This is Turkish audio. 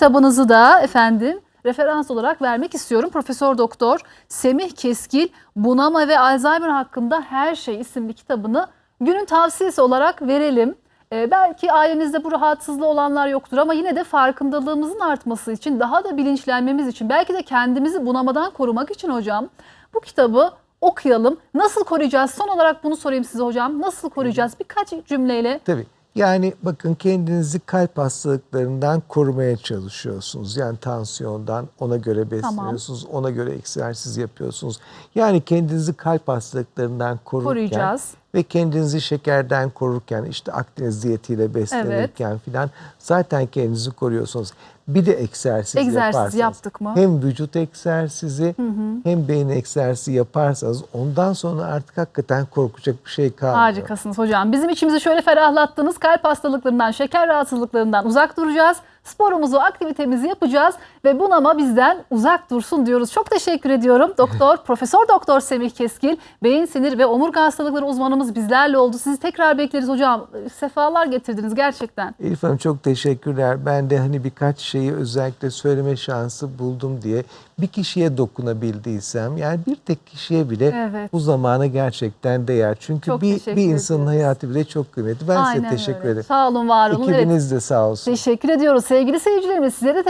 kitabınızı da efendim referans olarak vermek istiyorum. Profesör Doktor Semih Keskil Bunama ve Alzheimer hakkında her şey isimli kitabını günün tavsiyesi olarak verelim. Ee, belki ailenizde bu rahatsızlığı olanlar yoktur ama yine de farkındalığımızın artması için, daha da bilinçlenmemiz için, belki de kendimizi bunamadan korumak için hocam bu kitabı okuyalım. Nasıl koruyacağız? Son olarak bunu sorayım size hocam. Nasıl koruyacağız? Birkaç cümleyle. Tabii. Yani bakın kendinizi kalp hastalıklarından korumaya çalışıyorsunuz. Yani tansiyondan ona göre besleniyorsunuz, ona göre egzersiz yapıyorsunuz. Yani kendinizi kalp hastalıklarından korurken Koruyacağız. Ve kendinizi şekerden korurken işte Akdeniz diyetiyle beslenirken filan zaten kendinizi koruyorsunuz. Bir de egzersiz, Egzersiz yaparsanız yaptık mı? hem vücut egzersizi hem beyin egzersizi yaparsanız ondan sonra artık hakikaten korkacak bir şey kalmıyor. Harikasınız hocam. Bizim içimizi şöyle ferahlattınız. Kalp hastalıklarından, şeker rahatsızlıklarından uzak duracağız. Sporumuzu, aktivitemizi yapacağız ve bunama bizden uzak dursun diyoruz. Çok teşekkür ediyorum. Doktor, Profesör Doktor Semih Keskil, beyin sinir ve omurga hastalıkları uzmanımız bizlerle oldu. Sizi tekrar bekleriz hocam. Sefalar getirdiniz gerçekten. Elif Hanım çok teşekkürler. Ben de hani birkaç şeyi özellikle söyleme şansı buldum diye bir kişiye dokunabildiysem yani bir tek kişiye bile Evet. bu zamana gerçekten değer. Çünkü Çok bir, bir insanın ediyoruz. hayatı bile çok kıymetli. Ben size Aynen teşekkür öyle. ederim. Sağ olun, var olun. Evet. Ekibiniz de sağ olsun. Teşekkür ediyoruz sevgili seyircilerimiz. Size de